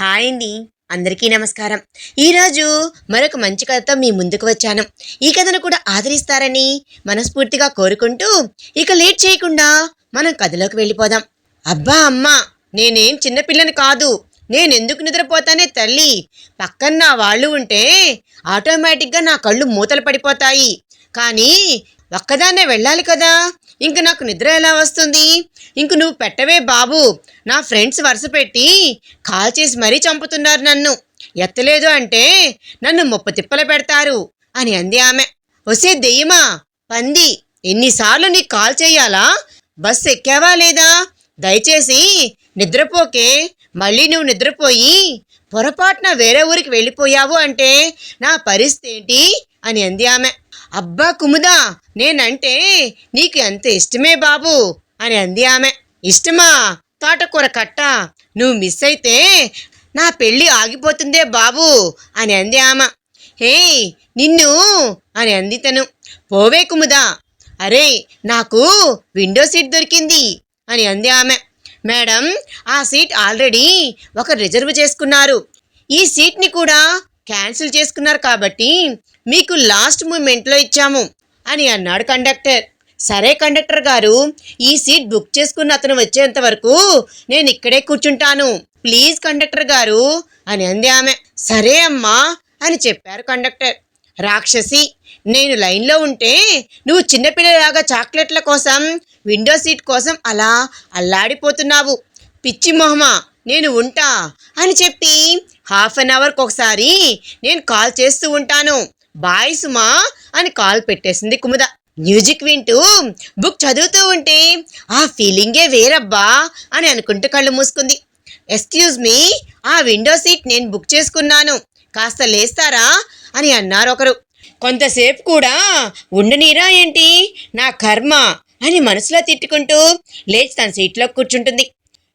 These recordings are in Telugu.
హాయ్ అండి. అందరికీ నమస్కారం. ఈరోజు మరొక మంచి కథతో మీ ముందుకు వచ్చాను. ఈ కథను కూడా ఆదరిస్తారని మనస్ఫూర్తిగా కోరుకుంటూ ఇక లేట్ చేయకుండా మనం కథలోకి వెళ్ళిపోదాం. అబ్బా అమ్మా నేనేం చిన్నపిల్లని కాదు. నేనెందుకు నిద్రపోతానే తల్లి? పక్కన నా వాళ్ళు ఉంటే ఆటోమేటిక్గా నా కళ్ళు మూతలు పడిపోతాయి. కానీ ఒక్కదాన్నే వెళ్ళాలి కదా? ఇంక నాకు నిద్ర ఎలా వస్తుంది? ఇంక నువ్వు పెట్టవే బాబు. నా ఫ్రెండ్స్ వరుస పెట్టి కాల్ చేసి మరీ చంపుతున్నారు నన్ను. ఎత్తలేదు అంటే నన్ను ముప్ప తిప్పలు పెడతారు అని అంది ఆమె. వసే దెయ్యమా? పంది ఎన్నిసార్లు నీకు కాల్ చేయాలా? బస్ ఎక్కావా లేదా? దయచేసి నిద్రపోకే. మళ్ళీ నువ్వు నిద్రపోయి పొరపాటున వేరే ఊరికి వెళ్ళిపోయావు అంటే నా పరిస్థితి ఏంటి? అని అంది ఆమె. అబ్బా కుముదా నేనంటే నీకు ఎంత ఇష్టమే బాబు? అని అంది ఆమె. ఇష్టమా? తోటకూర కట్ట. నువ్వు మిస్ అయితే నా పెళ్ళి ఆగిపోతుందే బాబు? అని అంది ఆమె. హే నిన్ను? అని అంది తను. పోవే కుముదా. అరే నాకు విండో సీట్ దొరికింది. అని అంది ఆమె. మేడం ఆ సీట్ ఆల్రెడీ ఒక రిజర్వ్ చేసుకున్నారు. ఈ సీట్ని కూడా క్యాన్సిల్ చేసుకున్నారు కాబట్టి మీకు లాస్ట్ మూమెంట్లో ఇచ్చాము అని అన్నాడు కండక్టర్ సరే కండక్టర్ గారు ఈ సీట్ బుక్ చేసుకున్న అతను వచ్చేంత వరకు నేను ఇక్కడే కూర్చుంటాను. ప్లీజ్ కండక్టర్ గారు అని అంది ఆమె. సరే అమ్మా అని చెప్పారు కండక్టర్ రాక్షసి నేను లైన్లో ఉంటే నువ్వు చిన్నపిల్లలాగా చాక్లెట్ల కోసం విండో సీట్ కోసం అలా అల్లాడిపోతున్నావు. పిచ్చి మొహమా నేను ఉంటా అని చెప్పి హాఫ్ అన్ అవర్కి ఒకసారి నేను కాల్ చేస్తూ ఉంటాను. బాయ్ సుమా అని కాల్ పెట్టేసింది కుముద. మ్యూజిక్ వింటూ బుక్ చదువుతూ ఉంటే ఆ ఫీలింగే వేరబ్బా అని అనుకుంటూ కళ్ళు మూసుకుంది. ఎక్స్క్యూజ్ మీ ఆ విండో సీట్ నేను బుక్ చేసుకున్నాను. కాస్త లేస్తారా అని అన్నారు ఒకరు. కొంతసేపు కూడా ఉండనీరా ఏంటి? నా కర్మ అని మనసులో తిట్టుకుంటూ లేచి తన సీట్లో కూర్చుంటుంది.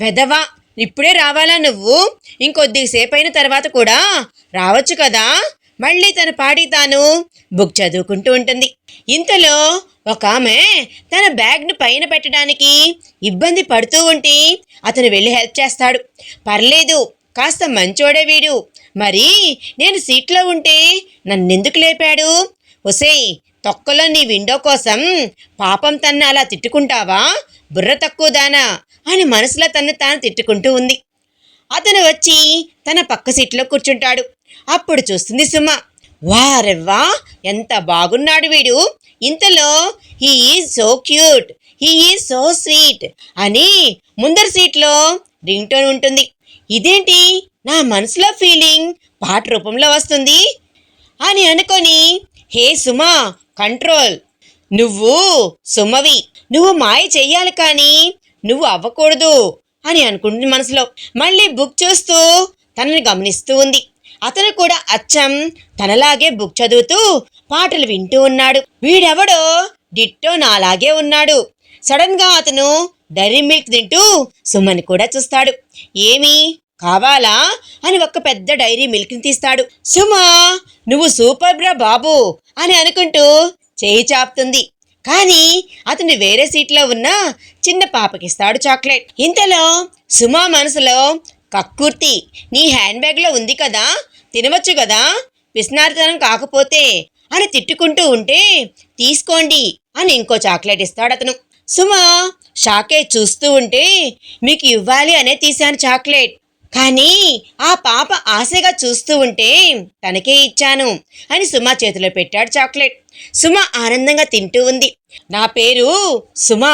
వెదవా ఇప్పుడే రావాలా నువ్వు? ఇంకొద్దిసేపు అయిన తర్వాత కూడా రావచ్చు కదా? మళ్ళీ తన పాడి తాను బుక్ చదువుకుంటూ ఉంటుంది. ఇంతలో ఒక ఆమె తన బ్యాగ్ను పైన పెట్టడానికి ఇబ్బంది పడుతూ ఉంటే అతను వెళ్ళి హెల్ప్ చేస్తాడు. పర్లేదు కాస్త మంచోడే వీడు. మరి నేను సీట్లో ఉంటే నన్నెందుకు లేపాడు? ఒసేయ్ తొక్కలో నీ విండో కోసం పాపం తన్ను అలా తిట్టుకుంటావా? బుర్ర తక్కువ దానా? అని మనసులో తన్ను తాను తిట్టుకుంటూ ఉంది. అతను వచ్చి తన పక్క సీట్లో కూర్చుంటాడు. అప్పుడు చూస్తుంది సుమ. వారెవ్వా ఎంత బాగున్నాడు వీడు. ఇంతలో he is so cute. He is so sweet. అని ముందర సీట్లో రింగ్ టోన్ ఉంటుంది. ఇదేంటి? నా మనసులో ఫీలింగ్ పాట రూపంలో వస్తుంది. అని అనుకొని హే సుమా కంట్రోల్. నువ్వు సుమవి. నువ్వు మాయ చెయ్యాలి కానీ నువ్వు అవ్వకూడదు. అని అనుకుంటుంది మనసులో. మళ్ళీ బుక్ చూస్తూ తనని గమనిస్తూ ఉంది. అతను కూడా అచ్చం. తనలాగే బుక్ చదువుతూ పాటలు వింటూ ఉన్నాడు. వీడెవడో డిట్టో నాలాగే ఉన్నాడు. సడన్గా అతను డైరీ మిల్క్ తింటూ సుమన్ కూడా చూస్తాడు. ఏమి? కావాలా? అని ఒక పెద్ద డైరీ మిల్క్ని తీస్తాడు. సుమా నువ్వు సూపర్ బ్రా బాబు అని అనుకుంటూ చేయి చాపుతుంది. కానీ అతను వేరే సీట్లో ఉన్న చిన్న పాపకిస్తాడు చాక్లెట్. ఇంతలో సుమా మనసులో కక్కుర్తి నీ హ్యాండ్ బ్యాగ్లో ఉంది కదా తినవచ్చు కదా విస్నార్థనం కాకపోతే అని తిట్టుకుంటూ ఉంటే తీసుకోండి అని ఇంకో చాక్లెట్ ఇస్తాడు అతను. సుమా షాకే చూస్తూ ఉంటే మీకు ఇవ్వాలి అనే తీశాను చాక్లెట్. కానీ ఆ పాప ఆశగా చూస్తూ ఉంటే తనకే ఇచ్చాను అని సుమ చేతిలో పెట్టాడు చాక్లెట్. సుమ ఆనందంగా తింటూ ఉంది. నా పేరు సుమ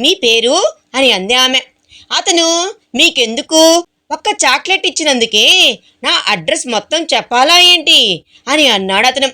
మీ పేరు అని అంది ఆమె. అతను మీకెందుకు? ఒక్క చాక్లెట్ ఇచ్చినందుకే నా అడ్రస్ మొత్తం చెప్పాలా ఏంటి? అని అన్నాడు అతను.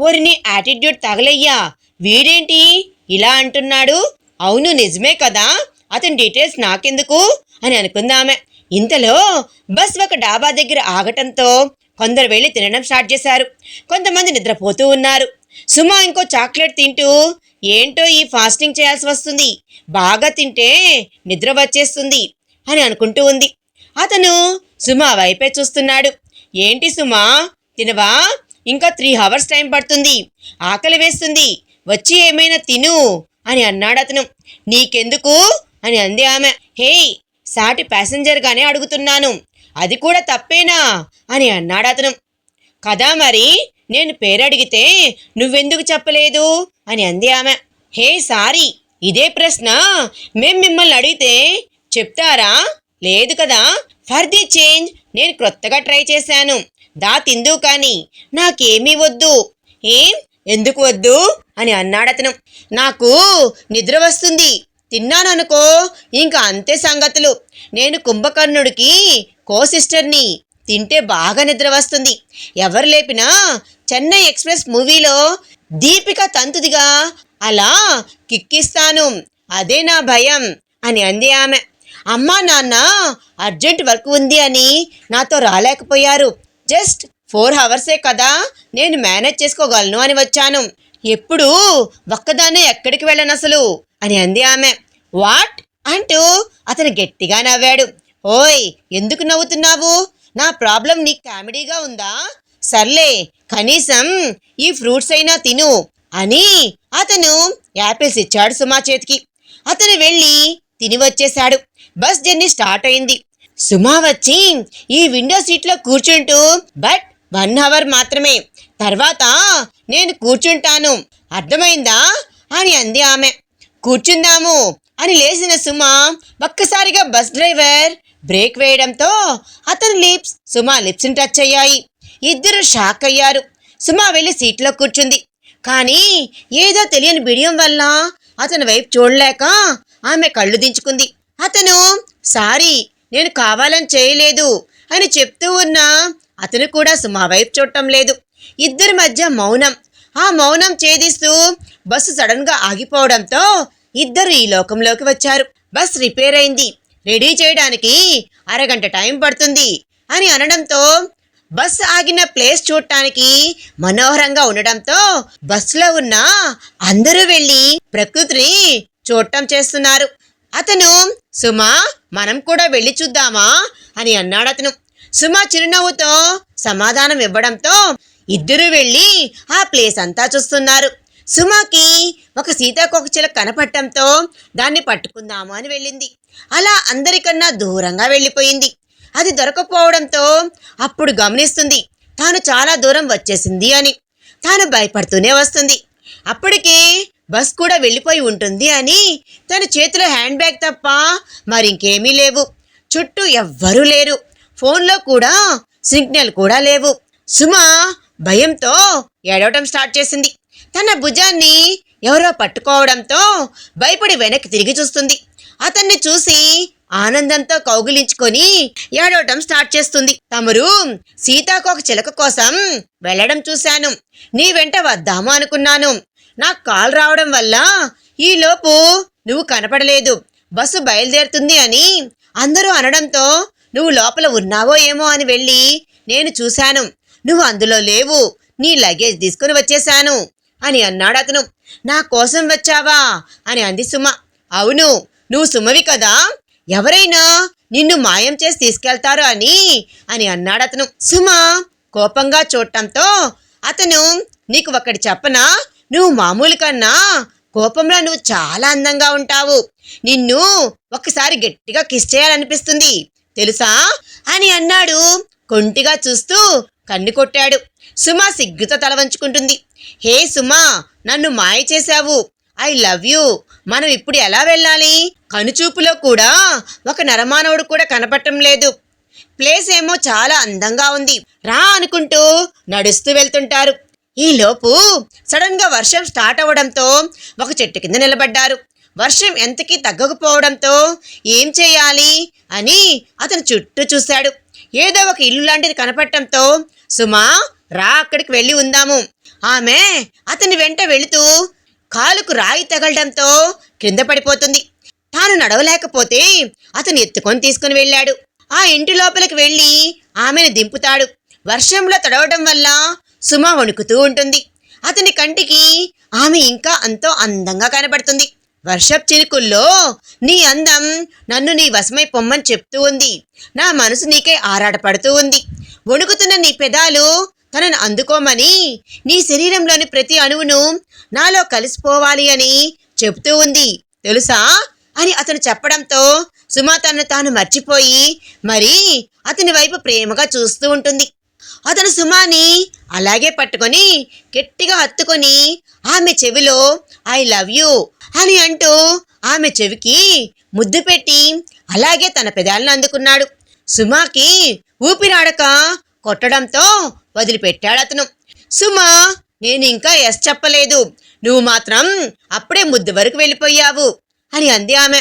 ఓరిని యాటిట్యూడ్ తగలయ్యా. వీడేంటి? ఇలా అంటున్నాడు. అవును నిజమే కదా. అతని డీటెయిల్స్ నాకెందుకు? అని అనుకుందామె. ఇంతలో బస్ ఒక డాబా దగ్గర ఆగటంతో కొందరు వెళ్ళి తినడం స్టార్ట్ చేశారు. కొంతమంది నిద్రపోతూ ఉన్నారు. సుమా ఇంకో చాక్లెట్ తింటూ ఏంటో ఈ ఫాస్టింగ్ చేయాల్సి వస్తుంది. బాగా తింటే నిద్ర వచ్చేస్తుంది. అని అనుకుంటూ ఉంది. అతను సుమా వైపే చూస్తున్నాడు. ఏంటి సుమా? తినవా? ఇంకా త్రీ అవర్స్ టైం పడుతుంది. ఆకలి వేస్తుంది. వచ్చి ఏమైనా తిను అని అన్నాడు అతను. నీకెందుకు? అని అంది ఆమె. హే సాటి ప్యాసింజర్గానే అడుగుతున్నాను. అది కూడా తప్పేనా? అని అన్నాడు అతను. కదా మరి నేను పేరడిగితే నువ్వెందుకు చెప్పలేదు? అని అంది ఆమె. హే సారీ ఇదే ప్రశ్న. మేం మిమ్మల్ని అడిగితే చెప్తారా? లేదు కదా? ఫర్ ది చేంజ్ నేను క్రొత్తగా ట్రై చేశాను. దా తిందు కానీ నాకేమీ వద్దు. ఏం? ఎందుకు వద్దు? అని అన్నాడతను నాకు నిద్ర వస్తుంది. తిన్నాననుకో. ఇంకా అంతే సంగతులు. నేను కుంభకర్ణుడికి కోసిస్టర్ని తింటే బాగా నిద్ర వస్తుంది. ఎవరు లేపినా చెన్నై ఎక్స్ప్రెస్ మూవీలో దీపిక తంతుదిగా అలా కిక్కిస్తాను. అదే నా భయం అని అంది ఆమె. అమ్మా నాన్న అర్జెంట్ వర్క్ ఉంది అని నాతో రాలేకపోయారు. జస్ట్ ఫోర్ అవర్సే కదా నేను మేనేజ్ చేసుకోగలను అని వచ్చాను. ఎప్పుడు ఒక్కదాన్నే ఎక్కడికి వెళ్ళను అసలు అని అంది ఆమె. వాట్? అంటూ అతను గట్టిగా నవ్వాడు. ఓయ్ ఎందుకు నవ్వుతున్నావు? నా ప్రాబ్లం నీకు కామెడీగా ఉందా? సర్లే కనీసం ఈ ఫ్రూట్స్ అయినా తిను అని అతను యాపిల్స్ ఇచ్చాడు సుమా చేతికి. అతను వెళ్ళి తిని వచ్చేశాడు. బస్ జర్నీ స్టార్ట్ అయింది. సుమా వచ్చి ఈ విండో సీట్లో కూర్చుంటూ బట్ వన్ అవర్ మాత్రమే. తర్వాత నేను కూర్చుంటాను. అర్థమైందా? అని అంది ఆమె. కూర్చుందాము అని లేచిన సుమ ఒక్కసారిగా బస్ డ్రైవర్ బ్రేక్ వేయడంతో అతని లిప్స్ సుమా లిప్స్ని టచ్ అయ్యాయి. ఇద్దరు షాక్ అయ్యారు. సుమ వెళ్ళి సీట్లో కూర్చుంది. కానీ ఏదో తెలియని బిడియం వల్ల అతని వైపు చూడలేక ఆమె కళ్ళు దించుకుంది. అతను సారీ నేను కావాలని చేయలేదు అని చెప్తూ ఉన్నా అతను కూడా మా వైపు చూడటం లేదు. ఇద్దరి మధ్య మౌనం. ఆ మౌనం ఛేదిస్తూ బస్సు సడన్గా ఆగిపోవడంతో ఇద్దరు ఈ లోకంలోకి వచ్చారు. బస్ రిపేర్ అయింది. రెడీ చేయడానికి అరగంట టైం పడుతుంది అని అనడంతో బస్ ఆగిన ప్లేస్ చూడటానికి మనోహరంగా ఉండడంతో బస్సులో ఉన్న అందరూ వెళ్ళి ప్రకృతిని చూడటం చేస్తున్నారు. అతను సుమా మనం కూడా వెళ్ళి చూద్దామా? అని అన్నాడు అతను. సుమా చిరునవ్వుతో సమాధానం ఇవ్వడంతో ఇద్దరు వెళ్ళి ఆ ప్లేస్ అంతా చూస్తున్నారు. సుమాకి ఒక సీతాకోకచిల కనపడటంతో దాన్ని పట్టుకుందాము అని వెళ్ళింది. అలా అందరికన్నా దూరంగా వెళ్ళిపోయింది. అది దొరకపోవడంతో అప్పుడు గమనిస్తుంది తాను చాలా దూరం వచ్చేసింది అని. తాను భయపడుతూనే వస్తుంది. అప్పటికే బస్ కూడా వెళ్ళిపోయి ఉంటుంది అని తన చేతిలో హ్యాండ్ బ్యాగ్ తప్ప మరింకేమీ లేవు. చుట్టూ ఎవ్వరూ లేరు. ఫోన్లో కూడా సిగ్నల్ కూడా లేవు. సుమ భయంతో ఏడవటం స్టార్ట్ చేసింది. తన భుజాన్ని ఎవరో పట్టుకోవడంతో భయపడి వెనక్కి తిరిగి చూస్తుంది. అతన్ని చూసి ఆనందంతో కౌగిలించుకొని ఏడవటం స్టార్ట్ చేస్తుంది. తమరు సీతాకోక చిలక కోసం వెళ్ళడం చూశాను. నీ వెంట వద్దాము అనుకున్నాను. నాకు కాల్ రావడం వల్ల ఈలోపు నువ్వు కనపడలేదు. బస్సు బయలుదేరుతుంది అని అందరూ అనడంతో నువ్వు లోపల ఉన్నావో ఏమో అని వెళ్ళి నేను చూశాను. నువ్వు అందులో లేవు. నీ లగేజ్ తీసుకుని వచ్చేశాను అని అన్నాడు అతను. నా కోసం వచ్చావా అని అంది సుమ. అవును నువ్వు సుమవి కదా? ఎవరైనా నిన్ను మాయం చేసి తీసుకెళ్తారు అని అని అన్నాడు అతను. సుమ కోపంగా చూడటంతో అతను నీకు ఒకటి చెప్పనా? నువ్వు మామూలు కన్నా కోపంలో నువ్వు చాలా అందంగా ఉంటావు. నిన్ను ఒకసారి గట్టిగా కిస్ చేయాలనిపిస్తుంది. తెలుసా? అని అన్నాడు. కొంటిగా చూస్తూ కన్ను కొట్టాడు. సుమ సిగ్గుతో తల వంచుకుంటుంది. హే సుమా నన్ను మాయ చేశావు. I love you. మనం ఇప్పుడు ఎలా వెళ్ళాలి? కనుచూపులో కూడా ఒక నరమానవుడు కూడా కనపడటం లేదు. ప్లేస్ ఏమో చాలా అందంగా ఉంది. రా అనుకుంటూ నడుస్తూ వెళ్తుంటారు. ఈలోపు సడన్గా వర్షం స్టార్ట్ అవ్వడంతో ఒక చెట్టు కింద నిలబడ్డారు. వర్షం ఎంతకీ తగ్గకపోవడంతో ఏం చేయాలి అని అతను చుట్టూ చూశాడు. ఏదో ఒక ఇల్లు లాంటిది కనపడటంతో సుమా రా అక్కడికి వెళ్ళి ఉందాము. ఆమె అతని వెంట వెళుతూ కాలుకు రాయి తగలడంతో క్రింద పడిపోతుంది. తాను నడవలేకపోతే అతను ఎత్తుకొని తీసుకుని వెళ్ళాడు. ఆ ఇంటి లోపలికి వెళ్ళి ఆమెను దింపుతాడు. వర్షంలో తడవడం వల్ల సుమ వణుకుతూ ఉంటుంది. అతని కంటికి ఆమె ఇంకా ఎంతో అందంగా కనబడుతుంది. వర్షపు చినుకుల్లో నీ అందం నన్ను నీ వశమై పొమ్మని చెప్తూ ఉంది. నా మనసు నీకే ఆరాటపడుతూ ఉంది. వణుకుతున్న నీ పెదాలు తనను అందుకోమని నీ శరీరంలోని ప్రతి అణువును నాలో కలిసిపోవాలి అని చెబుతూ ఉంది. తెలుసా? అని అతను చెప్పడంతో సుమ తనను తాను మర్చిపోయి మరి అతని వైపు ప్రేమగా చూస్తూ ఉంటుంది. అతను సుమాని అలాగే పట్టుకొని గట్టిగా హత్తుకొని ఆమె చెవిలో ఐ లవ్ యూ అని అంటూ ఆమె చెవికి ముద్దు పెట్టి అలాగే తన పెదాలను అందుకున్నాడు. సుమాకి ఊపిరాడక కొట్టడంతో వదిలిపెట్టాడు అతను. సుమా నేను ఇంకా ఎస్ చెప్పలేదు. నువ్వు మాత్రం అప్పుడే ముద్దు వరకు వెళ్ళిపోయావు అని అంది ఆమె.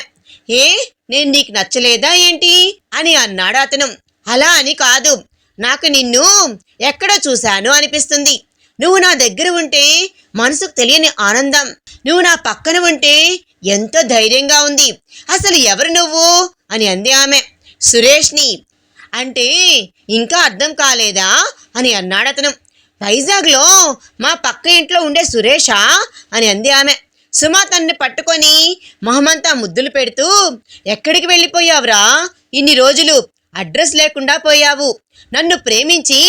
ఏ నేను నీకు నచ్చలేదా ఏంటి? అని అన్నాడు అతను. అలా అని కాదు. నాకు నిన్ను ఎక్కడో చూశాను అనిపిస్తుంది. నువ్వు నా దగ్గర ఉంటే మనసుకు తెలియని ఆనందం. నువ్వు నా పక్కన ఉంటే ఎంతో ధైర్యంగా ఉంది. అసలు ఎవరు నువ్వు? అని అంది ఆమె. సురేష్ని. అంటే ఇంకా అర్థం కాలేదా? అని అన్నాడు అతను. వైజాగ్లో మా పక్క ఇంట్లో ఉండే సురేషా? అని అంది ఆమె. సుమా తన్ని పట్టుకొని మొహమంతా ముద్దులు పెడుతూ ఎక్కడికి వెళ్ళిపోయావురా? ఇన్ని రోజులు అడ్రస్ లేకుండా పోయావు. నన్ను ప్రేమించి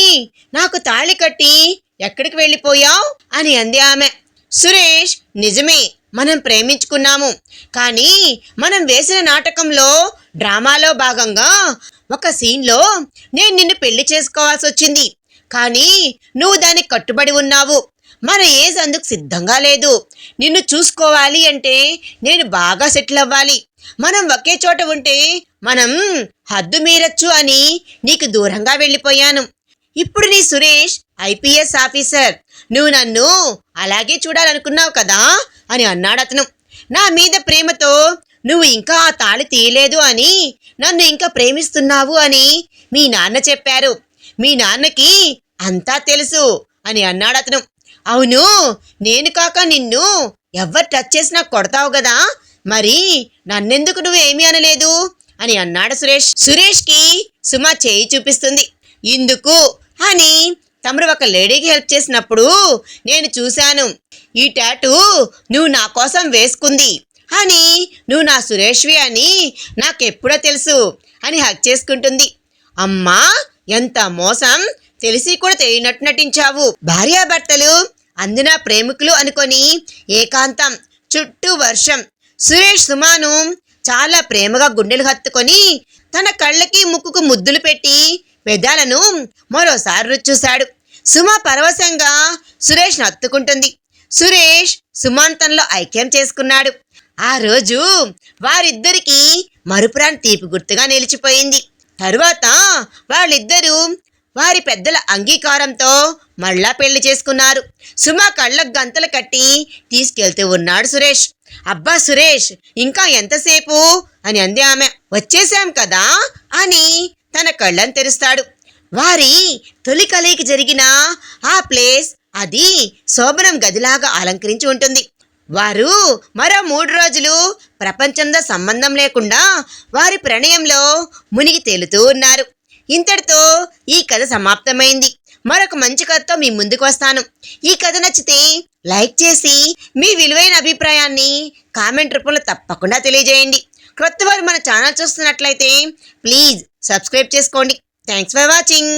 నాకు తాళి కట్టి ఎక్కడికి వెళ్ళిపోయావు? అని అంది ఆమె. సురేష్ నిజమే మనం ప్రేమించుకున్నాము. కానీ మనం వేసిన నాటకంలో డ్రామాలో భాగంగా ఒక సీన్లో నేను నిన్ను పెళ్ళి చేసుకోవాల్సి వచ్చింది. కానీ నువ్వు దానికి కట్టుబడి ఉన్నావు. మన ఏజ్ అందుకు సిద్ధంగా లేదు. నిన్ను చూసుకోవాలి అంటే నేను బాగా సెటిల్ అవ్వాలి. మనం ఒకే చోట ఉంటే మనం హద్దు మీరచ్చు అని నీకు దూరంగా వెళ్ళిపోయాను. ఇప్పుడు నీ సురేష్ ఐపీఎస్ ఆఫీసర్. నువ్వు నన్ను అలాగే చూడాలనుకున్నావు కదా అని అన్నాడు అతను. నా మీద ప్రేమతో నువ్వు ఇంకా ఆ తాళి తీయలేదు అని నన్ను ఇంకా ప్రేమిస్తున్నావు అని మీ నాన్న చెప్పారు. మీ నాన్నకి అంతా తెలుసు అని అన్నాడు అతను. అవును నేను కాక నిన్ను ఎవరు టచ్ చేసినా కొడతావు కదా మరి నన్నెందుకు నువ్వు ఏమీ అనలేదు? అని అన్నాడు సురేష్. సురేష్కి సుమ చేయి చూపిస్తుంది. ఇందుకు అని తమరు ఒక లేడీకి హెల్ప్ చేసినప్పుడు నేను చూశాను. ఈ టాటూ నువ్వు నా కోసం వేసుకుంది. అని నువ్వు నా సురేష్వి అని నాకెప్పుడో తెలుసు అని హక్ చేసుకుంటుంది. అమ్మా ఎంత మోసం! తెలిసి కూడా తెలియనట్టు నటించావు. భార్యాభర్తలు అందునా ప్రేమికులు అనుకొని ఏకాంతం చుట్టూ వర్షం. సురేష్ సుమాను చాలా ప్రేమగా గుండెలు హత్తుకొని తన కళ్ళకి ముక్కుకు ముద్దులు పెట్టి పెదాలను మరోసారి రుచి చూశాడు సుమ పరవశంగా సురేష్ హత్తుకుంటుంది. సురేష్ సుమాంతంలో ఐక్యం చేసుకున్నాడు. ఆ రోజు వారిద్దరికి మరుపురాని తీపి గుర్తుగా నిలిచిపోయింది. తరువాత వాళ్ళిద్దరూ వారి పెద్దల అంగీకారంతో మళ్ళా పెళ్ళి చేసుకున్నారు. సుమ కళ్ళకు గంతలు కట్టి తీసుకెళ్తూ ఉన్నాడు సురేష్. అబ్బా సురేష్ ఇంకా ఎంతసేపు? అని అంది ఆమె. వచ్చేసాం కదా? అని తన కళ్ళని తెరుస్తాడు. వారి తొలి కలయికి జరిగిన ఆ ప్లేస్ అది శోభనం గదిలాగా అలంకరించి ఉంటుంది. వారు మరో మూడు రోజులు ప్రపంచంతో సంబంధం లేకుండా వారి ప్రణయంలో మునిగి తేలుతూ ఉన్నారు. ఇంతటితో ఈ కథ సమాప్తమైంది. మరొక మంచి కథతో మీ ముందుకు వస్తాను. ఈ కథ నచ్చితే లైక్ చేసి మీ విలువైన అభిప్రాయాన్ని కామెంట్ రూపంలో తప్పకుండా తెలియజేయండి. క్రొత్త వారు మన ఛానల్ చూస్తున్నట్లయితే ప్లీజ్ సబ్స్క్రైబ్ చేసుకోండి. Thanks for watching